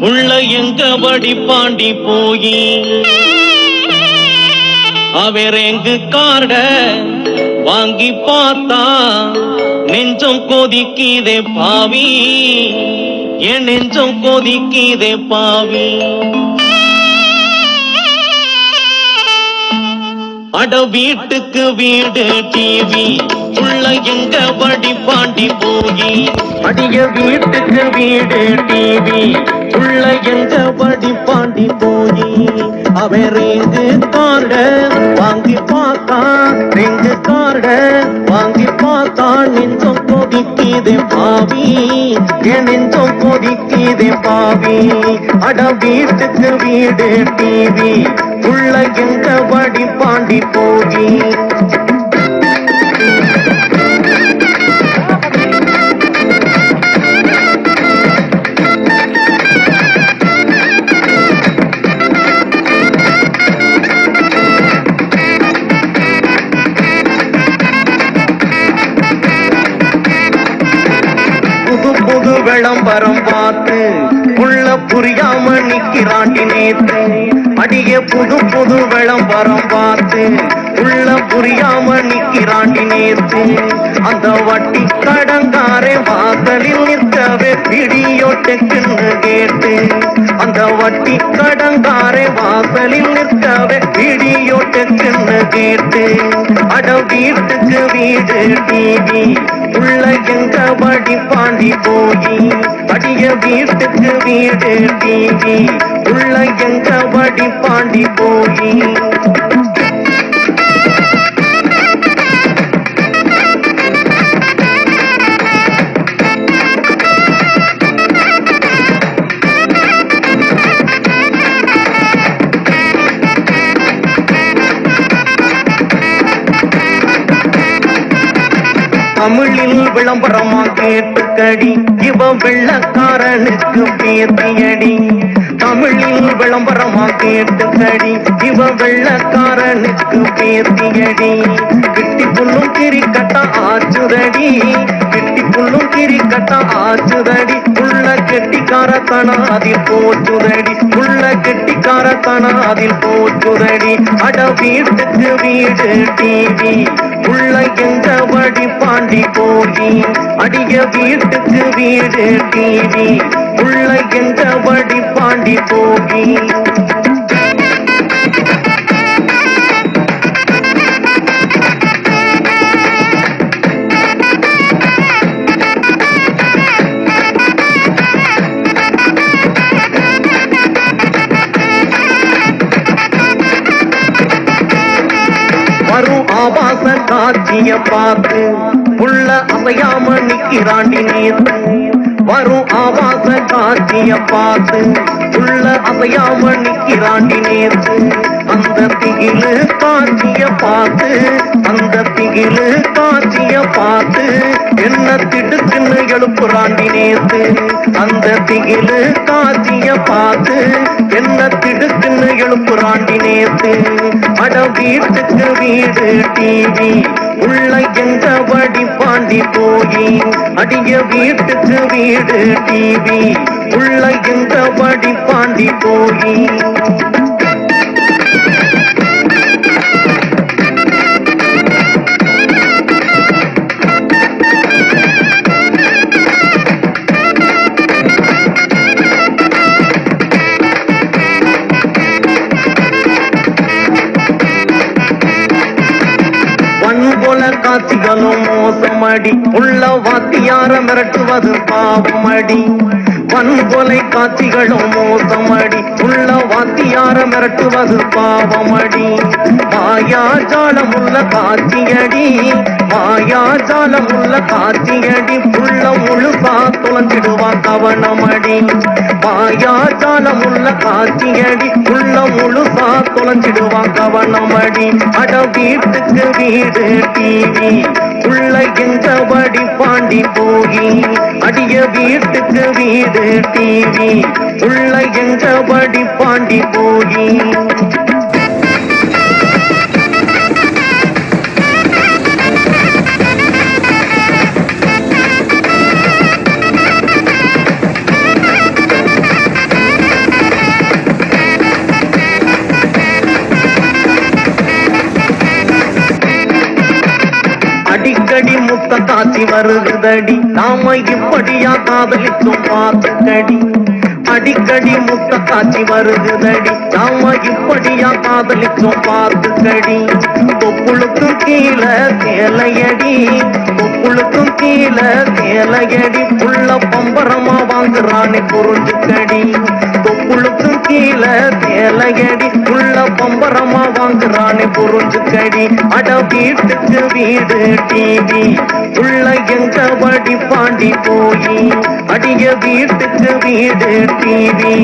உள்ள எங்க வடிப்பாண்டி பாண்டி போயி? அவர் எங்கு கார்ட வாங்கி பார்த்தா நெஞ்சம் கொதிக்குதே பாவி. என் நெஞ்சம் கொதிக்குதே பாவி. அட வீட்டுக்கு வீடு டிவி. உள்ள எங்க படி பாண்டி போகி? அடிய வீட்டுக்கு வீடு டிவி உள்ள எங்க படி பாண்டி போகி? அவன் ரெங்கு கார்ட வாங்கி பார்த்தா ரெங்கு கார்ட வாங்கி பார்த்தா நெஞ்சம் கொதிக்குதே பாவி. என் நெஞ்சம் கொதிக்குதே பாவி. அட வீட்டுக்கு வீடு டிவி உள்ள எங்க படி பாண்டி போகி? புது புது விளம்பரம் பார்த்து உள்ள புரியாம நிக்கிறாண்டி நேத்து. அடிய புது புது விளம்பரம் பார்த்து உள்ள புரியாம நிக்கிறாண்டி நேத்து. அந்த வட்டி கடங்காரே வாசலில் நிற்கவே பிடியோட்டுக்குன்னு கேட்டு. அந்த வட்டி கடங்காரே வாசலில் நிற்கவே பிடியோட்டுக்குன்னு கேட்டு. அட வீட்டுக்கு வீடு டிவி உள்ள எங்க பாண்டி போயி? அடிய வீட்டுக்கு வீடு டிவி உள்ள எங்க படி பாண்டி போயி? தமிழில் விளம்பரமா கேட்டுக்கடி. இவ வெள்ளக்காரனுக்கு பேத்தியடி. தமிழில் விளம்பரமா கேட்டுக்கடி. இவ வெள்ளக்காரனுக்கு பேத்தியடி. கிட்டி புல்லும் கிரி கட்ட ஆச்சுதடி. கிட்டி புல்லும் கிரி கட்ட ஆச்சுதடி. உள்ள கெட்டிக்காரத்தனா அதில் போச்சுதடி. உள்ள கெட்டிக்காரத்தனா அதில் போச்சுதடி. அட வீட்டுக்கு வீடு டிவி. உள்ள எங்க அடி பாண்டி போகி அடிய வீட்டுக்கு வீடு டிவி உள்ள எந்த வடி பாண்டி போகி? ஆபாச காட்சிய பார்த்து உள்ள அசையாம நிக்கிறாண்டி நேத்து. வரும் ஆபாச காட்சிய பார்த்து உள்ள அசையாம நிக்கிறாண்டி நேத்து. அந்த திகிலு காட்சிய பார்த்து அந்த திகிலு காட்சிய பார்த்து என்ன திடுக்குன்னு எழுப்புறாண்டி நேத்து. அந்த திகிலு காட்சிய பார்த்து என்ன திடுக்குன்னு எழுப்புறாண்டி நேத்து. அட வீட்டுக்கு வீடு டிவி உள்ள எந்த வடி பாண்டி போயி. அடிய வீட்டுக்கு வீடு டிவி உள்ள எந்த வடி பாண்டி போயி. மோசமடி உள்ள வாத்தியார மிரட்டுவது பாவமடி. வன்கொலை காட்சிகளும் மோசமடி. உள்ள வாத்தியார மிரட்டுவது பாவமடி. மாயாஜாலம் உள்ள காட்சியடி. மாயாஜாலம் உள்ள காட்சியடி. உள்ள முழுசா துளஞ்சிடுவா கவனமடி. காலம் உள்ள காட்சியடி உள்ள முழுசா துளஞ்சிடுவா கவனமடி. அட வீட்டுக்கு வீடு டிவி உள்ள எங்கபடி பாண்டி போகி. அடிய வீட்டுக்கு வீடு டிவி உள்ள எங்கபடி பாண்டி போகி. முத்த காட்சி வருகுதடி நாம இப்படியா காதலிச்சோம் பார்த்துக்கடி அடிக்கடி முத்த காட்சி வருகுதடி நாம இப்படியா காதலிச்சோம் பார்த்துக்கடி கொப்புளுக்கும் கீழே சேலையடி கொப்புளுக்கும் கீழே சேலையடி புள்ள பம்பரமா வாங்குறானே புரிஞ்சுக்கடி கொப்புளுக்கும் கீழே சேலையடி புள்ள பம்பரமா வாங்குறானே புரிஞ்சுக்கடி அட வீட்டுக்கு வீடு டிவி. உள்ள எங்க வடி பாண்டி போய் அடிய வீட்டுக்கு வீடு டிவி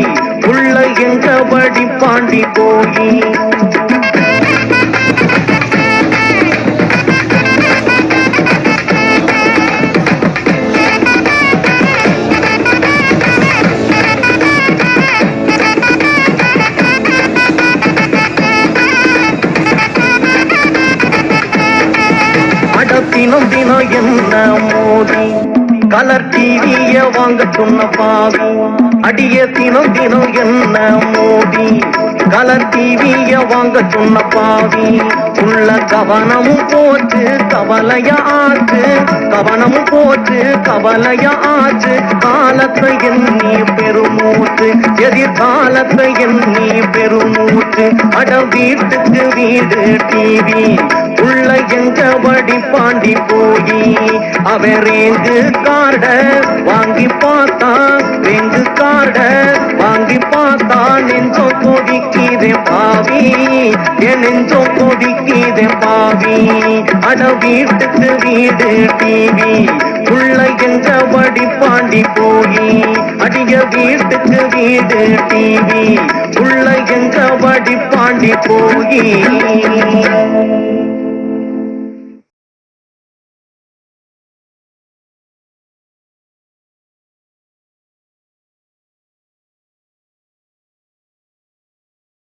உள்ள எங்க வடி பாண்டி போயி. அட தினம் தினம் என்ன மோதி? கலர் டிவிய வாங்க சொன்ன பாவி அடிய தினம் தினம் என்ன மோதி? கலர் டிவிய வாங்க சொன்ன பாவி உள்ள கவனமும் போச்சு கவலைய ஆச்சு. கவனமும் போச்சு கவலைய ஆச்சு. காலத்தை எண்ணி பெருமூச்சு. எதிர்காலத்தை எண்ணி பெருமூச்சு. அட வீட்டுக்கு வீடு டிவி. உள்ள எங்க வடி பாண்டி போய்? அவன் ரேங்கு கார்ட வாங்கி பார்த்தான். ரேங்கு கார்ட வாங்கி பார்த்தான். நெஞ்சோ கொதிக்குதே பாவி. என் நெஞ்சோ கொதிக்குதே பாவி. அட வீட்டுக்கு வீடு டிவி. உள்ள எங்க வடி பாண்டி போய்? அடிய வீட்டுக்கு வீடு டிவி. உள்ள எங்க வடி பாண்டி போய்?